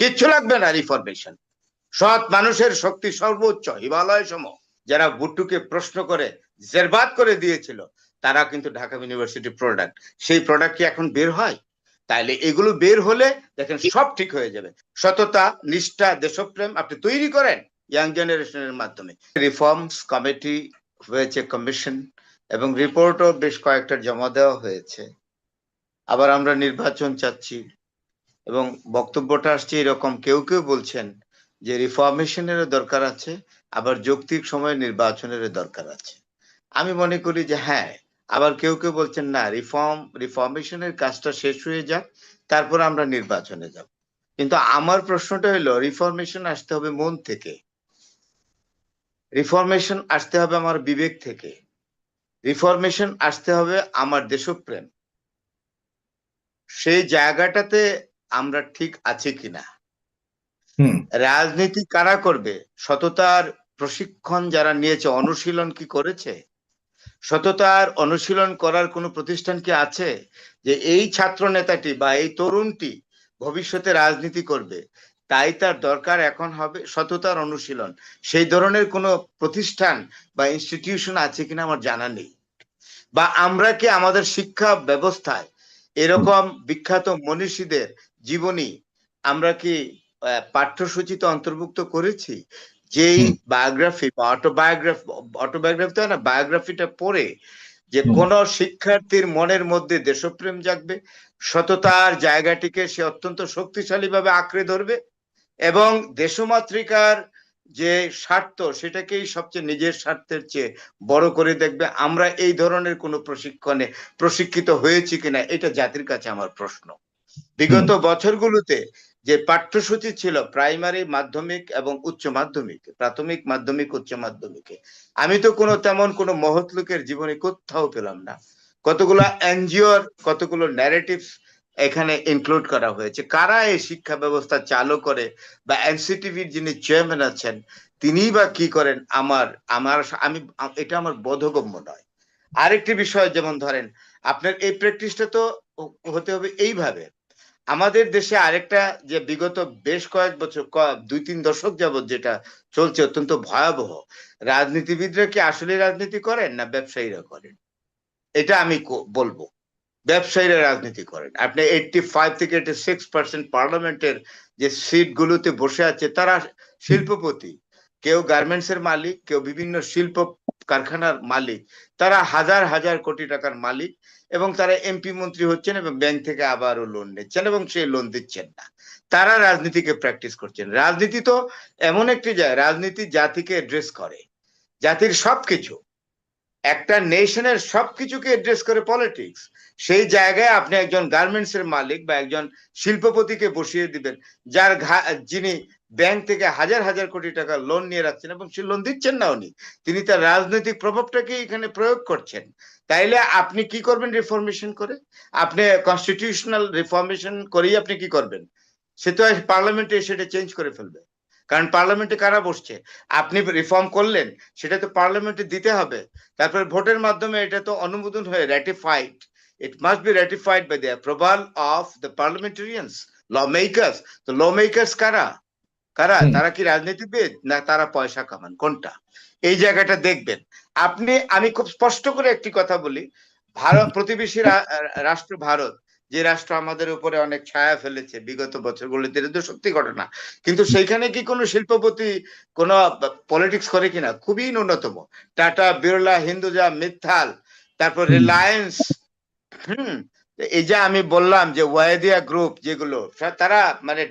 কিচ্ছু লাগবে না রিফরমেশন সৎ মানুষের শক্তি সর্বোচ্চ হিমালয় সম যারা বুট্টুকে প্রশ্ন করে জেরবাদ করে দিয়েছিল তারা কিন্তু ঢাকা ইউনিভার্সিটি প্রোডাক্ট সেই প্রোডাক্ট কি এখন বের হয়? তাইলে এগুলো বের হলে দেখেন সব ঠিক হয়ে যাবে। সততা, নিষ্ঠা, দেশপ্রেম আপনি তৈরি করেন ইয়াং জেনারেশনের মাধ্যমে। রিফর্মস কমিটি হয়েছে কমিশন এবং রিপোর্টও বেশ কয়েকটা জমা দেওয়া হয়েছে। আবার আমরা নির্বাচন চাচ্ছি। এবং বক্তব্যটা আসছে এরকম কেউ কেউ বলছেন যে রিফর্মেশনেরও দরকার আছে, আবার যৌক্তিক সময়ে নির্বাচনেরও দরকার আছে। আমি মনে করি যে হ্যাঁ আবার কেউ কেউ বলছেন না রিফর্ম রিফর্মেশনের কাজটা শেষ হয়ে যাক, তারপর আমরা নির্বাচনে যাব। কিন্তু আমার প্রশ্নটা হলো রিফর্মেশন আসতে হবে মন থেকে? রিফর্মেশন আসতে হবে আমার বিবেক থেকে? রিফর্মেশন আসতে হবে আমার দেশপ্রেম? সেই জায়গাটাতে আমরা ঠিক আছি কিনা? রাজনীতি কারা করবে? সততার প্রশিক্ষণ যারা নিয়েছে অনুশীলন কি করেছে? সততার অনুশীলন করার কোনো প্রতিষ্ঠান কি আছে? যে এই ছাত্র নেতাটি বা এই তরুণটি ভবিষ্যতে রাজনীতি করবে তাই তার দরকার এখন হবে সততার অনুশীলন। সেই ধরনের কোনো প্রতিষ্ঠান বা ইনস্টিটিউশন আছে কিনা আমার জানা নেই। বা আমরা কি আমাদের শিক্ষা ব্যবস্থায় এরকম বিখ্যাত মনীষীদের জীবনী আমরা কি পাঠ্যসূচিতে অন্তর্ভুক্ত করেছি? যেই বায়োগ্রাফি বা অটোবায়োগ্রাফি অটোবায়োগ্রাফি তো না বায়োগ্রাফিটা পড়ে যে কোন শিক্ষার্থীর মনের মধ্যে দেশপ্রেম জাগবে সততার জায়গাটিকে সে অত্যন্ত শক্তিশালী ভাবে আঁকড়ে ধরবে এবং দেশমাতৃকার যে স্বার্থ সেটাকেই সবচেয়ে নিজের স্বার্থের চেয়ে বড় করে দেখবে। আমরা এই ধরনের কোনো প্রশিক্ষণে প্রশিক্ষিত হয়েছি কিনা এটা জাতির কাছে আমার প্রশ্ন। বিগত বছরগুলোতে যে পাঠ্যসূচি ছিল প্রাইমারি মাধ্যমিক এবং উচ্চ মাধ্যমিক প্রাথমিক মাধ্যমিক উচ্চ মাধ্যমিকে আমি তো কোনো তেমন কোনো মহৎ লোকের জীবনে কোথাও পেলাম না। কতগুলো এনজিওর কতগুলো ন্যারেটিভ এখানে ইনক্লুড করা হয়েছে। কারা এই শিক্ষা ব্যবস্থা চালু করে বা এনসিটিভির যিনি চেয়ারম্যান আছেন তিনি বা কি করেন আমার আমার আমি এটা আমার বোধগম্য নয়। আরেকটি বিষয় যেমন ধরেন আপনার এই প্র্যাকটিসটা তো হতে হবে এইভাবে। আমাদের দেশে আরেকটা যে বিগত বেশ কয়েক বছর দুই তিন দশক যাবত যেটা চলছে অত্যন্ত ভয়াবহ, রাজনীতিবিদরা কি আসলে রাজনীতি করেন না ব্যবসায়ীরা করেন? এটা আমি বলব। ব্যবসায়ীরা রাজনীতি করেন। আপনি এইটটি ফাইভ থেকে এইটি সিক্স পার্সেন্ট পার্লামেন্টের যে সিট গুলোতে বসে আছে, তারা শিল্পপতি। কেউ গার্মেন্টস এর মালিক, কেউ বিভিন্ন শিল্প কারখানার মালিক। তারা হাজার হাজার কোটি টাকার মালিক। এবং তারা এমপি মন্ত্রী হচ্ছেন এবং ব্যাংক থেকে আবারও লোন নিচ্ছেন এবং সেই লোন দিচ্ছেন না। তারা রাজনীতিকে প্র্যাকটিস করছেন। রাজনীতি তো এমন একটি যায় রাজনীতি জাতিকে এড্রেস করে, জাতির সবকিছু। একটা নেশনের সবকিছুকে এড্রেস করে পলিটিক্স সেই জায়গায় আপনি একজন গার্মেন্টস এর মালিক বা একজন শিল্পপতিকে বসিয়ে দিবেন, যার যিনি ব্যাংক থেকে হাজার হাজার কোটি টাকা লোন নিয়ে রাখছেন এবং সে লোন দিচ্ছেন না উনি, তিনি তার রাজনৈতিক প্রভাবটাকে এখানে প্রয়োগ করছেন। তাইলে আপনি কি করবেন রিফরমেশন করে? আপনি কনস্টিটিউশনাল রিফরমেশন করেই আপনি কি করবেন? সে তো পার্লামেন্টে সেটা চেঞ্জ করে ফেলবে। কারণ পার্লামেন্টে কারা বসছে? আপনি রিফর্ম করলেন সেটা তো পার্লামেন্টে দিতে হবে। তারপর ভোটের মাধ্যমে এটা তো অনুমোদন হয়ে ratified it must be ratified by the approval of the parliamentarians lawmakers তো ল মেকার্স কারা? কারা তারা কি রাজনীতিবিদ? না তারা পয়সা কামান। কোনটা? এই জায়গাটা দেখবেন। আপনি আমি খুব স্পষ্ট করে একটি কথা বলি। ভারত প্রতিবেশী রাষ্ট্র ভারত যে রাষ্ট্র আমাদের উপরে অনেক ছায়া ফেলেছে বিগত বছরগুলিতে এটা তো সত্যি ঘটনা। কিন্তু সেইখানে কি কোনো শিল্পপতি কোনো পলিটিক্স করে কিনা? খুবই ন্যূনতম। টাটা বিড়লা হিন্দুজা মিথাল তারপর রিলায়েন্স হুম এই যে আমি বললাম যে ওয়াইদিয়া গ্রুপ যেগুলো তারা মানে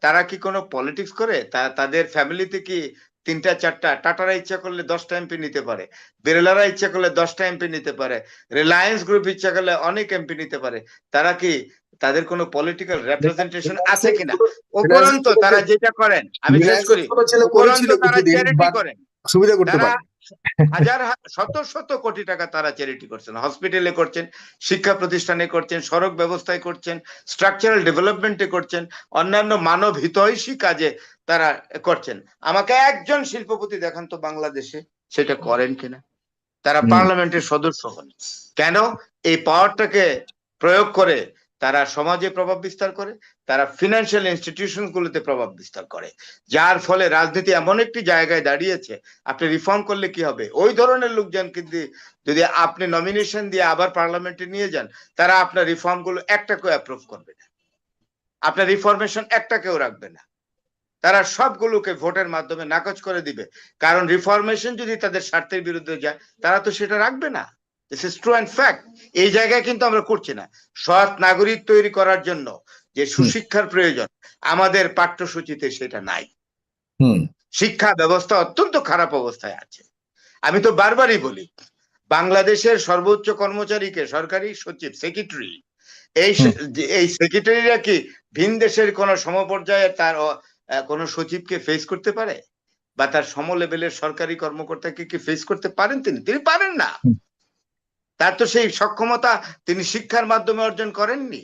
তারা কি কোনো পলিটিক্স করে? তা- তাদের ফ্যামিলিতে কি তিনটা চারটা টাটারা ইচ্ছা করলে দশটা এমপি নিতে পারে বিরলারা ইচ্ছা করলে দশটা এমপি নিতে পারে রিলায়েন্স গ্রুপ ইচ্ছা করলে অনেক এমপি নিতে পারে। তারা কি তাদের কোনো পলিটিক্যাল রেপ্রেজেন্টেশন আছে কিনা? উপরন্ত তারা যেটা করেন আমি শেষ করি উপরন্ত তারা চ্যারিটি করেন। সুবিধা করতে পারে। হাজার শত শত কোটি টাকা তারা চ্যারিটি করছেন হসপিটালে করছেন শিক্ষা প্রতিষ্ঠানে করছেন সড়ক ব্যবস্থায় করছেন স্ট্রাকচারাল ডেভেলপমেন্টে করছেন অন্যান্য মানব হিতৈষী কাজে তারা করছেন। আমাকে একজন শিল্পপতি দেখান তো বাংলাদেশে সেটা করেন কিনা? তারা পার্লামেন্টের সদস্য হন। কেন? এই পাওয়ারটাকে প্রয়োগ করে তারা সমাজে প্রভাব বিস্তার করে, তারা ফিনান্সিয়াল ইনস্টিটিউশন গুলোতে প্রভাব বিস্তার করে। যার ফলে রাজনীতি এমন একটি জায়গায় দাঁড়িয়েছে, আপনি রিফর্ম করলে কি হবে? ওই ধরনের লোকজন কিন্তু যদি আপনি নমিনেশন দিয়ে আবার পার্লামেন্টে নিয়ে যান, তারা আপনার রিফর্মগুলো একটাকেও অ্যাপ্রুভ করবে না। আপনার রিফরমেশন একটাকেও রাখবে না। তারা সবগুলোকে ভোটের মাধ্যমে নাকচ করে দিবে। কারণ রিফরমেশন যদি তাদের স্বার্থের বিরুদ্ধে যায়, তারা তো সেটা রাখবে না। This is true and fact এই জায়গায় কিন্তু আমরা করছি না। সৎ নাগরিক তৈরি করার জন্য যে সুশিক্ষার প্রয়োজন আমাদের পাঠ্যসূচিতে সেটা নাই। শিক্ষা ব্যবস্থা অত্যন্ত খারাপ অবস্থায় আছে। আমি তো বারবারই বলি বাংলাদেশের সর্বোচ্চ কর্মচারীকে সরকারি সচিব সেক্রেটারি এই এই সেক্রেটারিরা কি ভিন দেশের কোন সমপর্যায়ে তার কোন সচিবকে ফেস করতে পারে? বা তার সম লেভেলের সরকারি কর্মকর্তাকে কি ফেস করতে পারেন তিনি? তিনি পারেন না। তার তো সেই সক্ষমতা তিনি শিক্ষার মাধ্যমে অর্জন করেননি।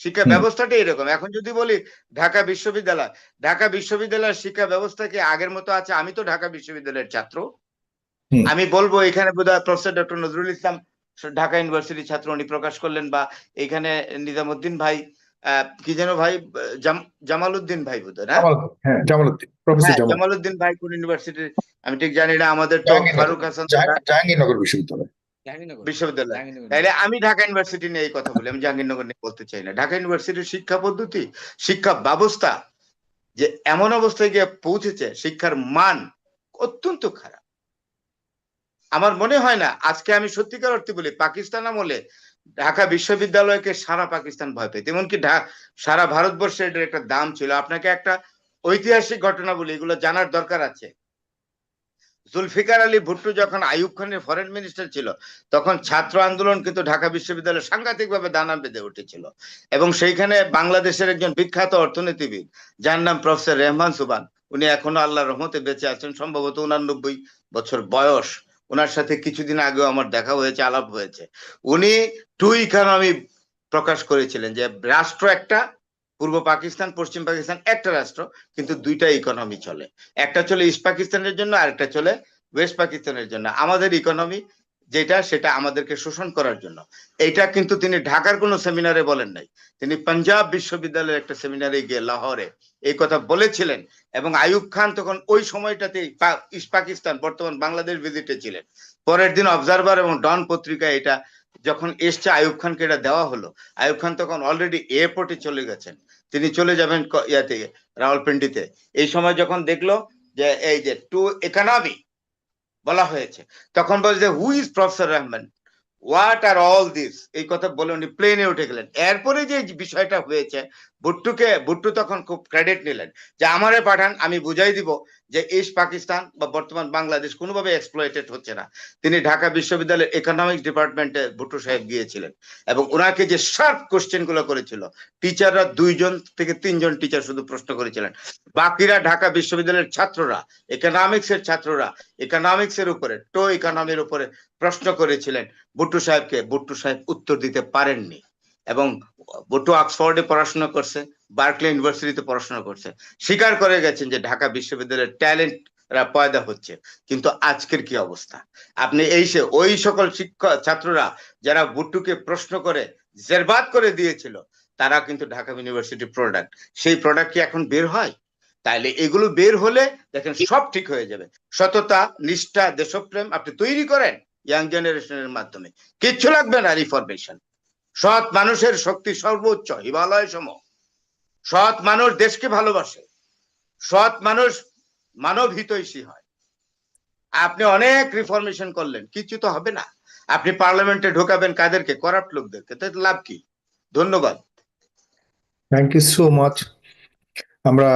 শিক্ষা। ব্যবস্থাটা এরকম। এখন যদি বলি ঢাকা বিশ্ববিদ্যালয় ঢাকা বিশ্ববিদ্যালয়ের শিক্ষা ব্যবস্থা কি আগের মতো আছে? আমি তো ঢাকা বিশ্ববিদ্যালয়ের ছাত্র। আমি বলব এখানে বোধহয় প্রফেসর ডক্টর নজরুল ইসলাম ঢাকা ইউনিভার্সিটির ছাত্র উনি প্রকাশ করলেন বা এখানে নিজামুদ্দিন ভাই আহ, কি যেন ভাই জাম- জামালউদ্দিন ভাই বোধ না? হ্যাঁ হ্যাঁ জামাল জামালউদ্দিন ভাই কোন ইউনিভার্সিটির আমি ঠিক জানি না আমাদের তো ফারুক হাসান জাহাঙ্গীরনগর বিশ্ববিদ্যালয়। বিশ্ববিদ্যালয়। তাইলে আমি ঢাকা ইউনিভার্সিটি নিয়ে এই কথা বলি আমি জাহাঙ্গীরনগর নিয়ে বলতে চাই না। ঢাকা ইউনিভার্সিটির শিক্ষা পদ্ধতি শিক্ষা ব্যবস্থা যে এমন অবস্থায় গিয়ে পৌঁছেছে শিক্ষার মান অত্যন্ত খারাপ। আমার মনে হয় না আজকে আমি সত্যিকার অর্থে বলি পাকিস্তান আমলে ঢাকা বিশ্ববিদ্যালয়কে সারা পাকিস্তান ভয় পেত। এমনকি সারা ভারতবর্ষে এটার একটা দাম ছিল। আপনাকে একটা ঐতিহাসিক ঘটনা বলি এগুলো জানার দরকার আছে। জুলফিকার আলী ভুট্টো যখন আইয়ুব খানের ফরেন মিনিস্টার ছিল, তখন ছাত্র আন্দোলন কিন্তু ঢাকা বিশ্ববিদ্যালয়ে সাংঘাতিকভাবে দানা বেঁধে উঠেছিল। এবং সেইখানে বাংলাদেশের একজন বিখ্যাত অর্থনীতিবিদ, যার নাম প্রফেসর রেহমান সুবান, উনি এখনও আল্লাহ রহমতে বেঁচে আছেন। সম্ভবত উনানব্বই বছর বয়স। ওনার সাথে কিছুদিন আগেও আমার দেখা হয়েছে, আলাপ হয়েছে। উনি টু ইকোনমি প্রকাশ করেছিলেন যে, রাষ্ট্র একটা পূর্ব পাকিস্তান, পশ্চিম পাকিস্তান একটা রাষ্ট্র, কিন্তু দুইটা ইকোনমি চলে। একটা চলে ইস্ট পাকিস্তানের জন্য আরেকটা চলে ওয়েস্ট পাকিস্তানের জন্য। আমাদের ইকোনমি যেটা, সেটা আমাদেরকে শোষণ করার জন্য। এইটা কিন্তু তিনি ঢাকার কোনো সেমিনারে বলেন নাই। তিনি পাঞ্জাব বিশ্ববিদ্যালয়ের একটা সেমিনারে গিয়ে লাহোরে এই কথা বলেছিলেন এবং আয়ুব খান তখন ওই সময়টাতে ইস্ট পাকিস্তান বর্তমান বাংলাদেশ ভিজিটে ছিলেন। পরের দিন অবজারভার এবং ডন পত্রিকায় এটা যখন এসছে আয়ুব খানকে এটা দেওয়া হলো। আয়ুব খান তখন অলরেডি এয়ারপোর্টে চলে গেছেন। তিনি চলে যাবেন ইয়াতে রাওয়ালপিন্ডিতে। এই সময় যখন দেখল যে এই যে টু ইকোনমি বলা হয়েছে, তখন বলছে যে who is professor Rahman what are all this এই কথা বলে উনি প্লেনে উঠে গেলেন। এরপরে যে বিষয়টা হয়েছে, ভুট্টুকে, ভুট্টু তখন খুব ক্রেডিট নিলেন যে, আমারে পাঠান, আমি বুঝাই দিব যে ইস্ট পাকিস্তান বা বর্তমান বাংলাদেশ কোনোভাবে এক্সপ্লয়েটেড হচ্ছে না। তিনি ঢাকা বিশ্ববিদ্যালয়ের ইকোনমিক্স ডিপার্টমেন্টে ভুট্টু সাহেব গিয়েছিলেন এবং ওনাকে যে শার্প কোশ্চেনগুলো করেছিল টিচাররা দুইজন থেকে তিনজন টিচার শুধু প্রশ্ন করেছিলেন। বাকিরা ঢাকা বিশ্ববিদ্যালয়ের ছাত্ররা ইকোনমিক্স এর ছাত্ররা ইকোনমিক্স এর উপরে টো ইকোনমির উপরে প্রশ্ন করেছিলেন। বুট্টু সাহেবকে বুট্টু সাহেব উত্তর দিতে পারেননি। এবং বুট্টু অক্সফোর্ডে পড়াশোনা করছে, বার্কলে ইউনিভার্সিটিতে পড়াশোনা করছে। স্বীকার করে গেছেন যে ঢাকা বিশ্ববিদ্যালয়ের ট্যালেন্ট পয়দা হচ্ছে। কিন্তু আজকের কি অবস্থা? আপনি এই সে, ওই সকল শিক্ষক ছাত্ররা যারা বুট্টুকে প্রশ্ন করে জেরবাদ করে দিয়েছিল তারা কিন্তু ঢাকা ইউনিভার্সিটি প্রোডাক্ট সেই প্রোডাক্ট কি এখন বের হয়? তাইলে এগুলো বের হলে দেখেন সব ঠিক হয়ে যাবে। সততা, নিষ্ঠা, দেশপ্রেম আপনি তৈরি করেন ইয়াং জেনারেশনের মাধ্যমে। কিচ্ছু লাগবে না রিফরমেশন সৎ মানুষের শক্তি সর্বোচ্চ হিমালয় সম সৎ মানুষ দেশকে ভালোবাসে। সৎ মানুষ মানব হিতৈষী হয়। আপনি অনেক রিফরমেশন করলেন কিছু তো হবে না। আপনি পার্লামেন্টে ঢোকাবেন কাদেরকে? করাপ্ট লোকদেরকে। তো লাভ কি? ধন্যবাদ। থ্যাংক ইউ সো মাচ আমরা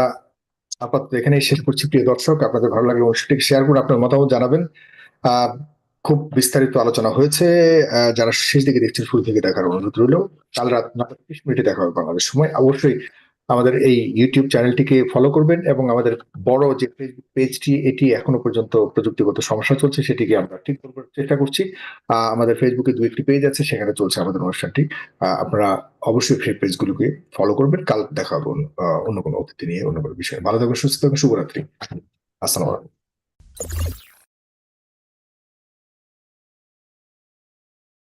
আপাতত এখানেই শেষ করছি। প্রিয় দর্শক আপনাদের ভালো লাগলে অনুষ্ঠানটিকে শেয়ার করে আপনার মতামত জানাবেন। আহ, খুব বিস্তারিত আলোচনা হয়েছে যারা শেষ দিকে দেখছেন, শুরু থেকে দেখার অনুরোধ রইল। কাল রাত নটা তিরিশ মিনিটে দেখা হবে বাংলাদেশ সময়। অবশ্যই আমাদের এই ইউটিউব চ্যানেলটিকে ফলো করবেন এবং আমাদের বড় যে ফেসবুক পেজটি এটি এখনও পর্যন্ত প্রযুক্তিগত সমস্যা চলছে, সেটিকে আমরা ঠিক করবার চেষ্টা করছি। আমাদের ফেসবুকে দু একটি পেজ আছে, সেখানে চলছে আমাদের অনুষ্ঠানটি। আপনারা অবশ্যই সেই পেজগুলোকে ফলো করবেন। কাল দেখা হবে অন্য কোনো অতিথি নিয়ে, অন্য কোনো বিষয়ে। ভালো থাকবেন সুস্থ থাকবেন শুভরাত্রি। আসসালামু আলাইকুম।